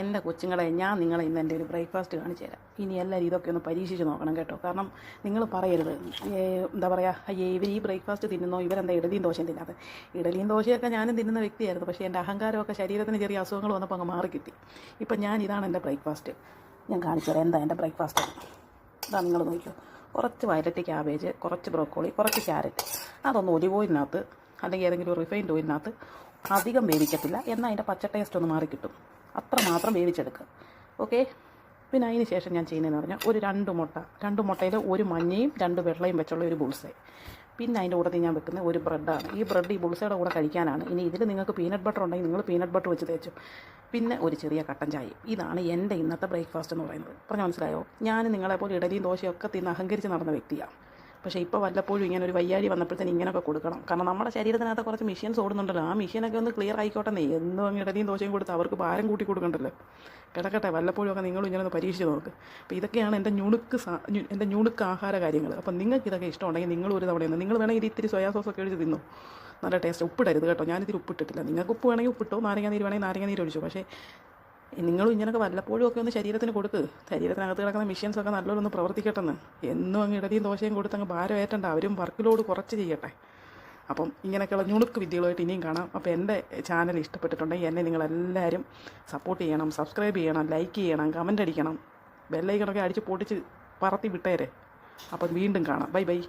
എന്റെ കൊച്ചുങ്ങളെ ഞാൻ നിങ്ങളെ ഇന്ന് എന്റെ ഒരു ബ്രേക്ക്ഫാസ്റ്റ് കാണിച്ചു തരാം. ഇനി എല്ലാവരും ഇതൊക്കെ ഒന്ന് പരീക്ഷിച്ച് നോക്കണം കേട്ടോ. കാരണം നിങ്ങൾ പറയരുത്. എന്താ പറയുക അയ്യേ ഇവർ ഈ ബ്രേക്ക്ഫാസ്റ്റ് തിന്നുന്നോ? ഇവരെന്താ ഇഡലിയും ദോശയും തിന്നാതെ ഇഡലിയും ദോശയൊക്കെ ഞാനും തിന്നുന്ന വ്യക്തിയായിരുന്നു. പക്ഷേ എന്റെ അഹങ്കാരമൊക്കെ ശരീരത്തിന് ചെറിയ അസുഖങ്ങൾ വന്നപ്പോൾ അങ്ങ് മാറി കിട്ടി. ഇപ്പം ഞാൻ ഇതാണ് എന്റെ ബ്രേക്ക്ഫാസ്റ്റ് ഞാൻ കാണിച്ചു തരാം. എന്താ എന്റെ ബ്രേക്ക്ഫാസ്റ്റ് ഇതാ നിങ്ങൾ നോക്കിയോ കുറച്ച് വയലറ്റ് ക്യാബേജ് കുറച്ച് ബ്രോക്കോളി കുറച്ച് ക്യാരറ്റ് അതൊന്ന് ഒലിവ് ഓയിലിനകത്ത് അല്ലെങ്കിൽ ഏതെങ്കിലും റിഫൈൻഡ് ഓയിലിനകത്ത് അധികം വേവിക്കത്തില്ല. എന്നാൽ അതിന്റെ പച്ച ടേസ്റ്റ് ഒന്ന് മാറി കിട്ടും. അത്ര മാത്രം വേവിച്ചെടുക്കുക ഓക്കെ? പിന്നെ അതിന് ശേഷം ഞാൻ ചെയ്യുന്നതെന്ന് പറഞ്ഞാൽ ഒരു രണ്ട് മുട്ട രണ്ട് മുട്ടയിൽ ഒരു മഞ്ഞയും രണ്ട് വെള്ളയും വെച്ചുള്ള ഒരു ബുൾസെ. പിന്നെ അതിന്റെ കൂടെ ഞാൻ വെക്കുന്ന ഒരു ബ്രെഡാണ്. ഈ ബ്രെഡ് ഈ ബുൾസയുടെ കൂടെ കഴിക്കാനാണ്. ഇനി ഇതിൽ നിങ്ങൾക്ക് പീനട്ട് ബട്ടർ ഉണ്ടെങ്കിൽ നിങ്ങൾ പീനട്ട് ബട്ടർ വെച്ച് തേച്ചു. പിന്നെ ഒരു ചെറിയ കട്ടൻ ചായ. ഇതാണ് എന്റെ ഇന്നത്തെ ബ്രേക്ക്ഫാസ്റ്റ് എന്ന് പറയുന്നത്. പറഞ്ഞാൽ മനസ്സിലായോ? ഞാൻ നിങ്ങളെപ്പോലെ ഇഡലിയും ദോശയൊക്കെ തിന്ന് അഹങ്കരിച്ച് നടന്ന വ്യക്തിയാണ് പക്ഷേ ഇപ്പോൾ വല്ലപ്പോഴും ഇങ്ങനെ ഒരു വയ്യാഴി വന്നപ്പോഴത്തേന് ഇങ്ങനെയൊക്കെ കൊടുക്കണം. കാരണം നമ്മുടെ ശരീരത്തിനകത്ത് കുറച്ച് മെഷീൻസ് ഓടുന്നുണ്ടല്ലോ. ആ മെഷീനൊക്കെ ഒന്ന് ക്ലിയർ ആയിക്കോട്ടെ എന്നും അങ്ങ് ഇടതിയും ദോശയും കൊടുത്ത് അവർക്ക് ഭാരം കൂട്ടി കൊടുക്കണ്ടല്ലോ. കിടക്കട്ടെ വല്ലപ്പോഴും ഒക്കെ നിങ്ങളും ഇങ്ങനെ ഒന്ന് പരീക്ഷിച്ച് നോക്ക്. അപ്പോൾ ഇതൊക്കെയാണ് എന്റെ ഞുണുക്ക് എന്റെ ഞുണുക്ക് ആഹാര കാര്യങ്ങൾ അപ്പം നിങ്ങൾക്ക് ഇതൊക്കെ ഇഷ്ടമുണ്ടെങ്കിൽ നിങ്ങൾ ഒരു തവണ നിങ്ങൾ വേണമെങ്കിൽ ഇത് ഇത്തിരി സോയാ സോസ് ഒക്കെ ഒഴിച്ച് തിന്നു. നല്ല ടേസ്റ്റ് ഉപ്പിടരുത് കേട്ടോ. ഞാനിതിൽ ഉപ്പിട്ടിട്ടില്ല. നിങ്ങൾക്ക് ഉപ്പ് വേണമെങ്കിൽ ഉപ്പിട്ടോ നാരങ്ങ നീര് വേണമെങ്കിൽ നാരങ്ങ നീര് ഒഴിച്ചു. പക്ഷേ നിങ്ങളും ഇങ്ങനെയൊക്കെ വല്ലപ്പോഴും ഒക്കെ ഒന്ന് ശരീരത്തിന് കൊടുക്ക്. ശരീരത്തിനകത്ത് കിടക്കുന്ന മെഷീൻസ് ഒക്കെ ഒന്ന് പ്രവർത്തിക്കട്ടെന്ന്. എന്നും അങ്ങ് ഇടതിയും ദോശയും കൊടുത്ത് അങ്ങ് ഭാരം ഏറ്റണ്ട. അവരും വർക്ക് ലോഡ് കുറച്ച് ചെയ്യട്ടെ. അപ്പം ഇങ്ങനെയൊക്കെയുള്ള ഞുണുക്ക് വിദ്യകളുമായിട്ട് ഇനിയും കാണാം. അപ്പോൾ എന്റെ ചാനൽ ഇഷ്ടപ്പെട്ടിട്ടുണ്ടെങ്കിൽ എന്നെ നിങ്ങളെല്ലാവരും സപ്പോർട്ട് ചെയ്യണം സബ്സ്ക്രൈബ് ചെയ്യണം ലൈക്ക് ചെയ്യണം കമന്റ് അടിക്കണം. ബെല്ലൈക്കണൊക്കെ അടിച്ച് പൊട്ടിച്ച് പറത്തി വിട്ടേരെ. അപ്പം വീണ്ടും കാണാം. Bye bye